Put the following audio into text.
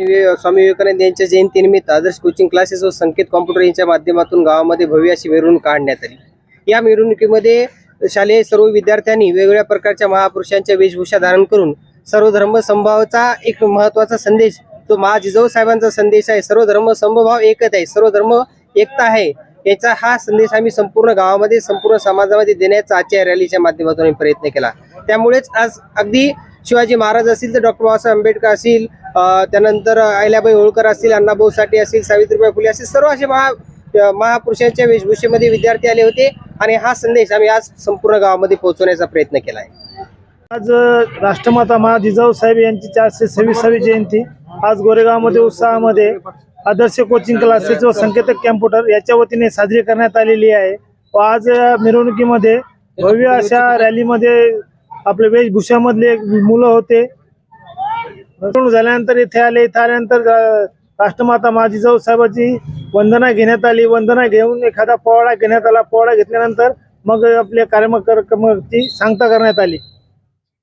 वि- स्वामी विवेकानंद यांच्या जयंतीनिमित्त आदर्श कोचिंग क्लासेस व संकेत कॉम्प्युटर यांच्या माध्यमातून गावामध्ये भव्य अशी मिरवणूक काढण्यात आली. या मिरवणुकीमध्ये शालेय सर्व विद्यार्थ्यांनी वेगवेगळ्या प्रकारच्या महापुरुषांच्या वेशभूषा धारण करून सर्व धर्म एक महत्त्वाचा संदेश जो महाजिजाऊ साहेबांचा संदेश आहे सर्व धर्म समभाव एकच आहे सर्व धर्म एकता आहे याचा हा संदेश आम्ही संपूर्ण गावामध्ये संपूर्ण समाजामध्ये देण्याचा आजच्या रॅलीच्या माध्यमातून आम्ही प्रयत्न केला. त्यामुळेच आज अगदी शिवाजी महाराज असतील तर डॉक्टर बाबासाहेब आंबेडकर असतील त्यानंतर अहिल्याबाई होळकर असतील अण्णाभाऊ साठे असतील सावित्रीबाई फुले असतील सर्व असे महा महापुरुषांच्या वेशभूषेमध्ये विद्यार्थी आले होते आणि हा संदेश आम्ही आज संपूर्ण गावामध्ये पोहोचवण्याचा प्रयत्न केला आहे. आज राष्ट्रमाता महा जिजाऊ साहेब यांची चारशे सव्वीसावी जयंती आज गोरेगावमध्ये उत्साहामध्ये आदर्श कोचिंग क्लासेस व संकेतक कॅम्प्युटर याच्या वतीने साजरी करण्यात आलेली आहे. व आज मिरवणुकीमध्ये भव्य अशा रॅलीमध्ये आपल्या वेशभूषामधले मुलं होते. झाल्यानंतर इथे आले. इथे आल्यानंतर राष्ट्रमाता माझी जाऊ साहेबाची वंदना घेण्यात आली. वंदना घेऊन एखादा पोवाडा घेण्यात आला. पोवाडा घेतल्यानंतर मग आपल्या कार्यक्रमाची सांगता करण्यात आली.